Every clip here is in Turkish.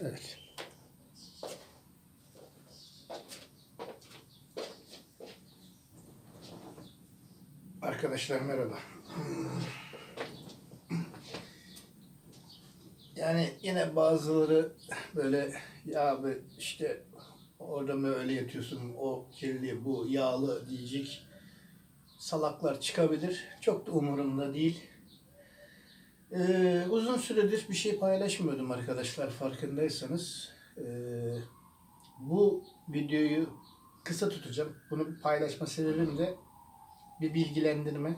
Evet. Arkadaşlar merhaba. Yani yine bazıları böyle ya abi işte orada mı öyle yatıyorsun o kirli bu yağlı diyecek salaklar çıkabilir. Çok da umurumda değil. Ee, uzun süredir bir şey paylaşmıyordum arkadaşlar farkındaysanız. Ee, bu videoyu kısa tutacağım. Bunu paylaşma sebebim de bir bilgilendirme.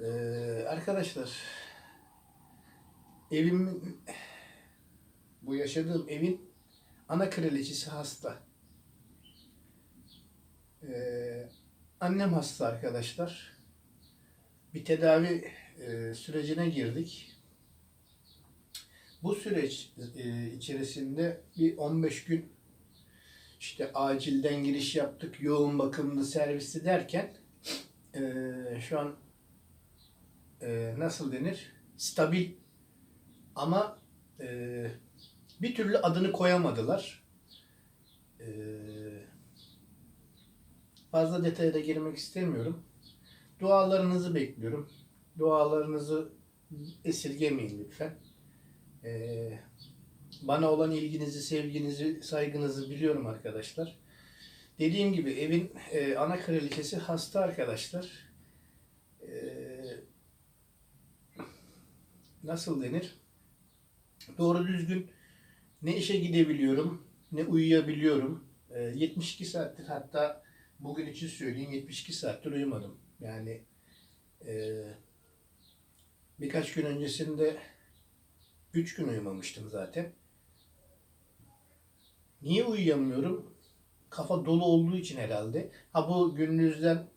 Ee, arkadaşlar evim bu yaşadığım evin ana kraliçesi hasta. Ee, annem hasta arkadaşlar. Bir tedavi e, sürecine girdik. Bu süreç e, içerisinde bir 15 gün işte acilden giriş yaptık, yoğun bakımlı servisi derken e, şu an nasıl denir? Stabil ama bir türlü adını koyamadılar. Fazla detaya da girmek istemiyorum. Dualarınızı bekliyorum. Dualarınızı esirgemeyin lütfen. Ee, bana olan ilginizi, sevginizi, saygınızı biliyorum arkadaşlar. Dediğim gibi evin e, ana kraliçesi hasta arkadaşlar. Ee, nasıl denir? Doğru düzgün ne işe gidebiliyorum, ne uyuyabiliyorum. Ee, 72 saattir hatta bugün için söyleyeyim 72 saattir uyumadım. Yani e, birkaç gün öncesinde 3 gün uyumamıştım zaten. Niye uyuyamıyorum? Kafa dolu olduğu için herhalde. Ha bu gündüzden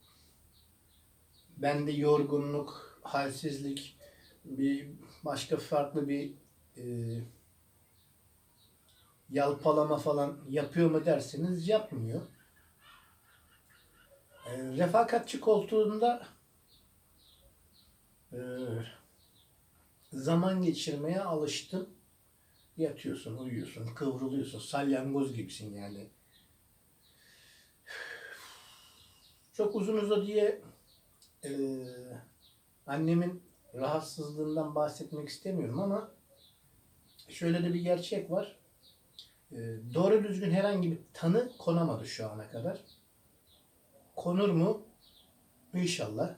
bende yorgunluk, halsizlik, bir başka farklı bir e, yalpalama falan yapıyor mu derseniz yapmıyor. E, refakatçi koltuğunda e, zaman geçirmeye alıştım. Yatıyorsun, uyuyorsun, kıvrılıyorsun, salyangoz gibisin yani. Çok uzun uza diye e, annemin rahatsızlığından bahsetmek istemiyorum ama şöyle de bir gerçek var. E, doğru düzgün herhangi bir tanı konamadı şu ana kadar. Konur mu? İnşallah.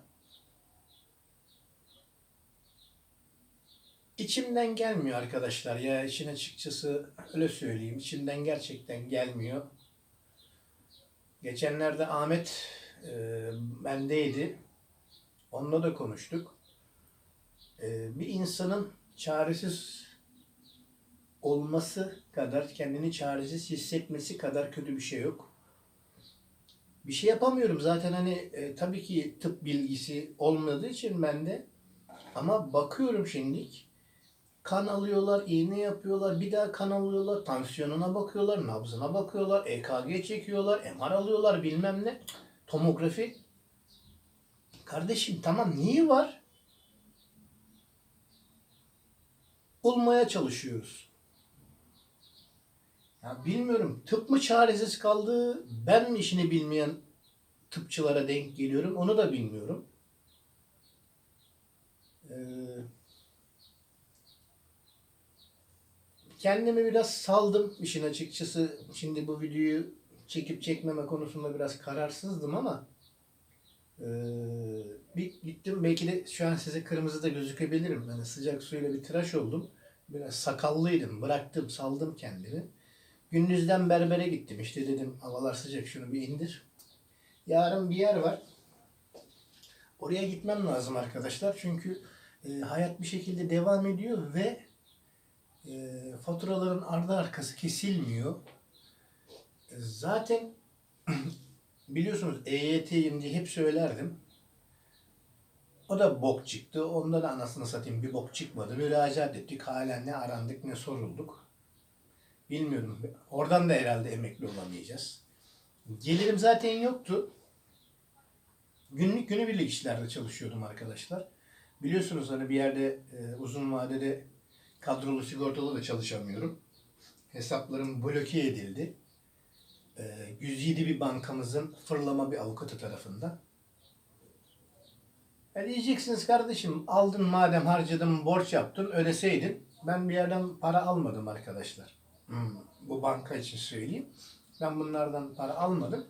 İçimden gelmiyor arkadaşlar ya işin açıkçası öyle söyleyeyim. İçimden gerçekten gelmiyor. Geçenlerde Ahmet e, bendeydi. Onunla da konuştuk. E, bir insanın çaresiz olması kadar, kendini çaresiz hissetmesi kadar kötü bir şey yok. Bir şey yapamıyorum zaten hani e, tabii ki tıp bilgisi olmadığı için bende ama bakıyorum şimdilik kan alıyorlar, iğne yapıyorlar, bir daha kan alıyorlar, tansiyonuna bakıyorlar, nabzına bakıyorlar, EKG çekiyorlar, MR alıyorlar bilmem ne, tomografi. Kardeşim tamam niye var? Bulmaya çalışıyoruz. Ya bilmiyorum tıp mı çaresiz kaldı, ben mi işini bilmeyen tıpçılara denk geliyorum onu da bilmiyorum. Ee, kendimi biraz saldım işin açıkçası. Şimdi bu videoyu çekip çekmeme konusunda biraz kararsızdım ama ee, bir gittim belki de şu an size kırmızı da gözükebilirim. Yani sıcak suyla bir tıraş oldum. Biraz sakallıydım. Bıraktım, saldım kendimi. Gündüzden berbere gittim. İşte dedim havalar sıcak şunu bir indir. Yarın bir yer var. Oraya gitmem lazım arkadaşlar. Çünkü e, hayat bir şekilde devam ediyor ve e, faturaların ardı arkası kesilmiyor. E, zaten biliyorsunuz EYT'yim diye hep söylerdim. O da bok çıktı. Onda da anasını satayım bir bok çıkmadı. Müracaat ettik. Halen ne arandık ne sorulduk. Bilmiyorum. Oradan da herhalde emekli olamayacağız. Gelirim zaten yoktu. Günlük günübirlik işlerde çalışıyordum arkadaşlar. Biliyorsunuz hani bir yerde e, uzun vadede kadrolu sigortalı da çalışamıyorum. hesaplarım bloke edildi. Ee, 107 bir bankamızın fırlama bir avukatı tarafından. E diyeceksiniz kardeşim aldın madem harcadın borç yaptın ödeseydin. Ben bir yerden para almadım arkadaşlar. Hmm, bu banka için söyleyeyim. Ben bunlardan para almadım.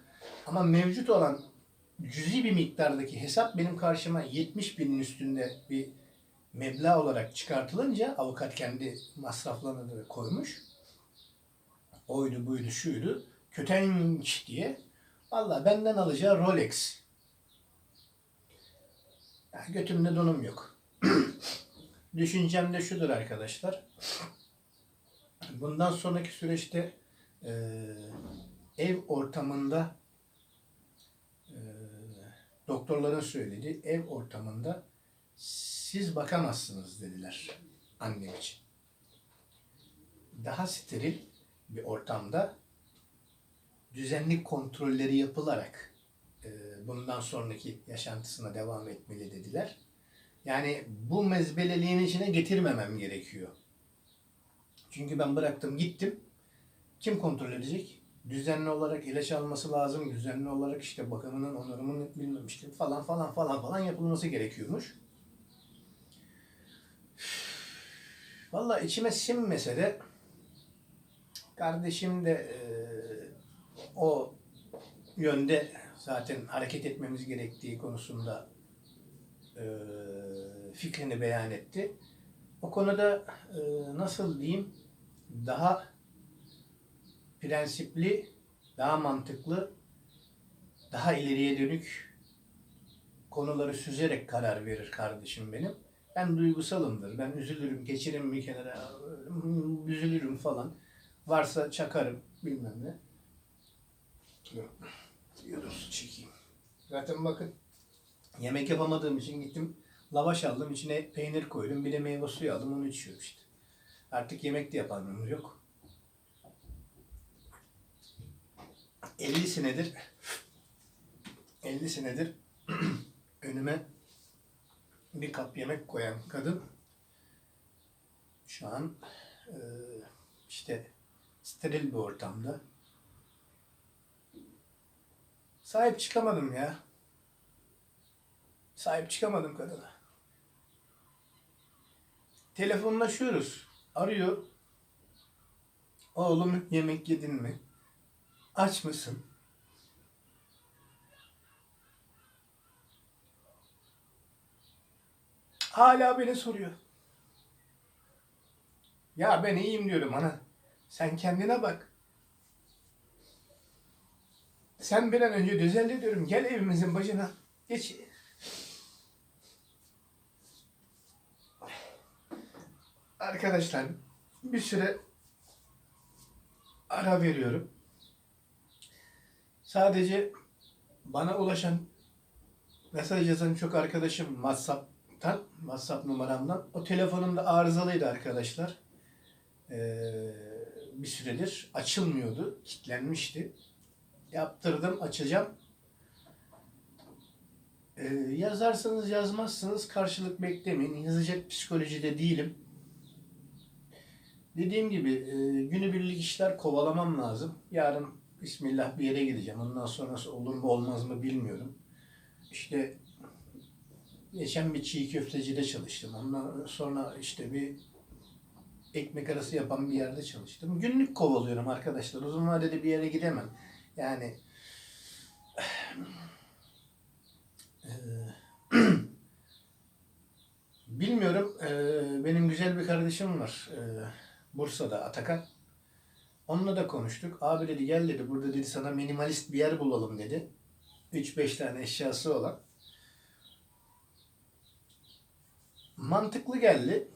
Ama mevcut olan cüzi bir miktardaki hesap benim karşıma 70 binin üstünde bir meblağ olarak çıkartılınca avukat kendi masraflarını da koymuş. Oydu buydu şuydu. Kötenç diye. Valla benden alacağı Rolex. Ya götümde donum yok. Düşüncem de şudur arkadaşlar. Bundan sonraki süreçte eee, ev ortamında eee, doktorların söylediği ev ortamında siz bakamazsınız dediler annem için. Daha steril bir ortamda düzenli kontrolleri yapılarak e, bundan sonraki yaşantısına devam etmeli dediler. Yani bu mezbeleliğin içine getirmemem gerekiyor. Çünkü ben bıraktım gittim. Kim kontrol edecek? Düzenli olarak ilaç alması lazım. Düzenli olarak işte bakımının, onarımının bilmem işte falan falan falan falan yapılması gerekiyormuş. Valla içime sinmese de kardeşim de e, o yönde zaten hareket etmemiz gerektiği konusunda e, fikrini beyan etti. O konuda e, nasıl diyeyim daha prensipli, daha mantıklı, daha ileriye dönük konuları süzerek karar verir kardeşim benim. Ben duygusalımdır. Ben üzülürüm, geçerim bir kenara, üzülürüm falan. Varsa çakarım, bilmem ne. Diyorum su çekeyim. Zaten bakın yemek yapamadığım için gittim lavaş aldım, içine peynir koydum, bir de meyve suyu aldım, onu içiyorum işte. Artık yemek de ömür yok. 50 senedir 50 senedir önüme bir kap yemek koyan kadın şu an e, işte steril bir ortamda sahip çıkamadım ya. Sahip çıkamadım kadına. Telefonlaşıyoruz. Arıyor. Oğlum yemek yedin mi? Aç mısın? Hala beni soruyor. Ya ben iyiyim diyorum ana. Sen kendine bak. Sen bir an önce düzeldi diyorum. Gel evimizin başına. Geç. Arkadaşlar bir süre ara veriyorum. Sadece bana ulaşan mesaj yazan çok arkadaşım WhatsApp'tan, WhatsApp numaramdan. O telefonum da arızalıydı arkadaşlar. Ee, bir süredir açılmıyordu, kilitlenmişti. Yaptırdım, açacağım. Ee, yazarsanız yazmazsınız karşılık beklemeyin. Yazacak psikolojide değilim. Dediğim gibi e, günübirlik işler kovalamam lazım. Yarın Bismillah bir yere gideceğim. Ondan sonrası olur mu olmaz mı bilmiyorum. İşte geçen bir çiğ köftecide çalıştım. Ondan sonra işte bir ekmek arası yapan bir yerde çalıştım. Günlük kovalıyorum arkadaşlar. Uzun vadede bir yere gidemem. Yani bilmiyorum. Benim güzel bir kardeşim var. Bursa'da Atakan. Onunla da konuştuk. Abi dedi gel dedi burada dedi sana minimalist bir yer bulalım dedi. 3-5 tane eşyası olan. Mantıklı geldi.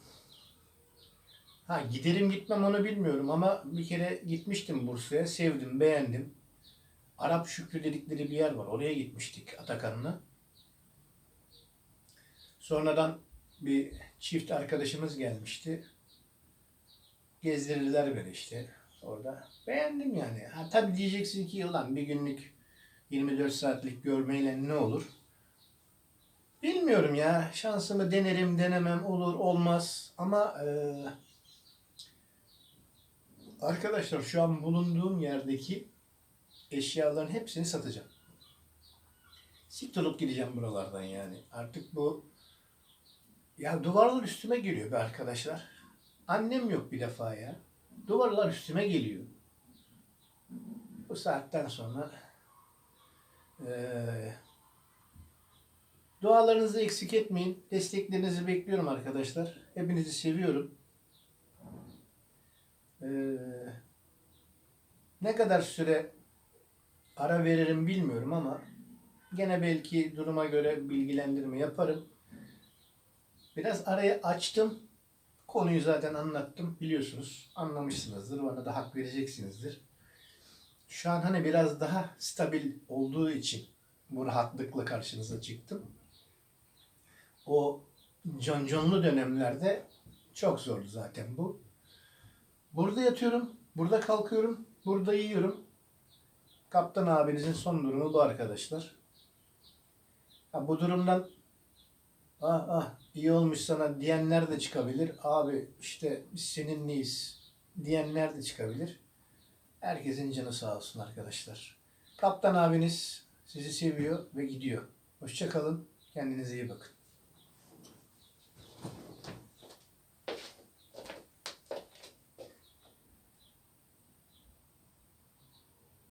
Ha giderim gitmem onu bilmiyorum ama bir kere gitmiştim Bursa'ya. Sevdim, beğendim. Arap Şükrü dedikleri bir yer var. Oraya gitmiştik Atakan'la. Sonradan bir çift arkadaşımız gelmişti. Gezdirdiler beni işte orada. Beğendim yani. Ha, tabii diyeceksin ki yılan bir günlük 24 saatlik görmeyle ne olur? Bilmiyorum ya. Şansımı denerim, denemem, olur, olmaz. Ama e, Arkadaşlar şu an bulunduğum yerdeki eşyaların hepsini satacağım. Siktir olup gideceğim buralardan yani. Artık bu ya duvarlar üstüme geliyor be arkadaşlar. Annem yok bir defa ya. Duvarlar üstüme geliyor. Bu saatten sonra eee dualarınızı eksik etmeyin. Desteklerinizi bekliyorum arkadaşlar. Hepinizi seviyorum. Eee, ne kadar süre ara veririm bilmiyorum ama gene belki duruma göre bilgilendirme yaparım. Biraz arayı açtım. Konuyu zaten anlattım. Biliyorsunuz. Anlamışsınızdır. Bana da hak vereceksinizdir. Şu an hani biraz daha stabil olduğu için bu rahatlıkla karşınıza çıktım. O conconlu dönemlerde çok zordu zaten bu. Burada yatıyorum, burada kalkıyorum, burada yiyorum. Kaptan abinizin son durumu bu arkadaşlar. Ha, bu durumdan ah ah iyi olmuş sana diyenler de çıkabilir. Abi işte biz seninleyiz diyenler de çıkabilir. Herkesin canı sağ olsun arkadaşlar. Kaptan abiniz sizi seviyor ve gidiyor. Hoşçakalın. Kendinize iyi bakın.